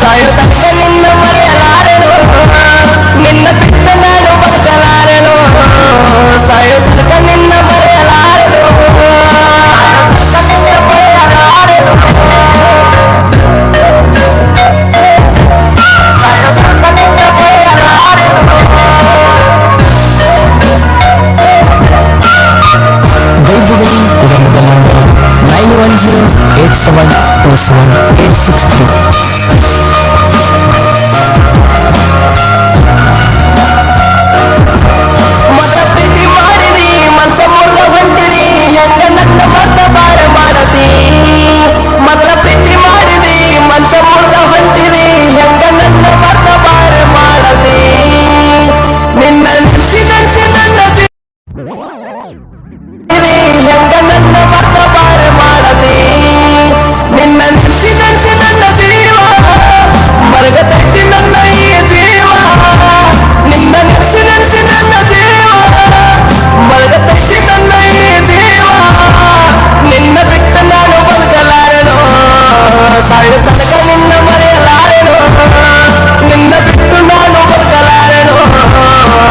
ಸಾಯುತ್ತ ನಿನ್ನ ಮರೆಯಲಾರೆನು ನಿನ್ನ ಬಿಟ್ಟ ನಾನು ಬದುಕಲಾರೆನು ಸಾಯುತ್ತ ನಿನ್ನ ಮರೆಯಲಾರೆನು Nine one zero eight seven two seven eight six three. Bye.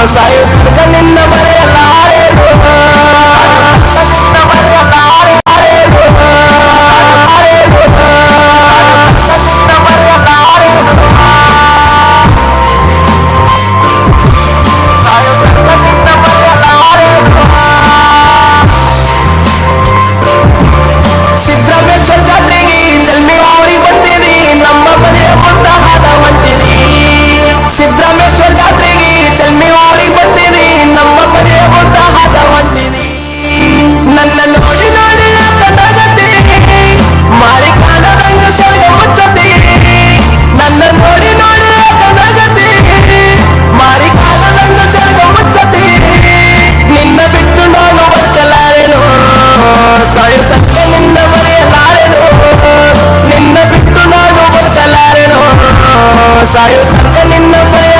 ಸಾಯುತ್ತಕ ನಿನ್ನ ಮರೆಯಲ್ಲ i Sayo, and in the way.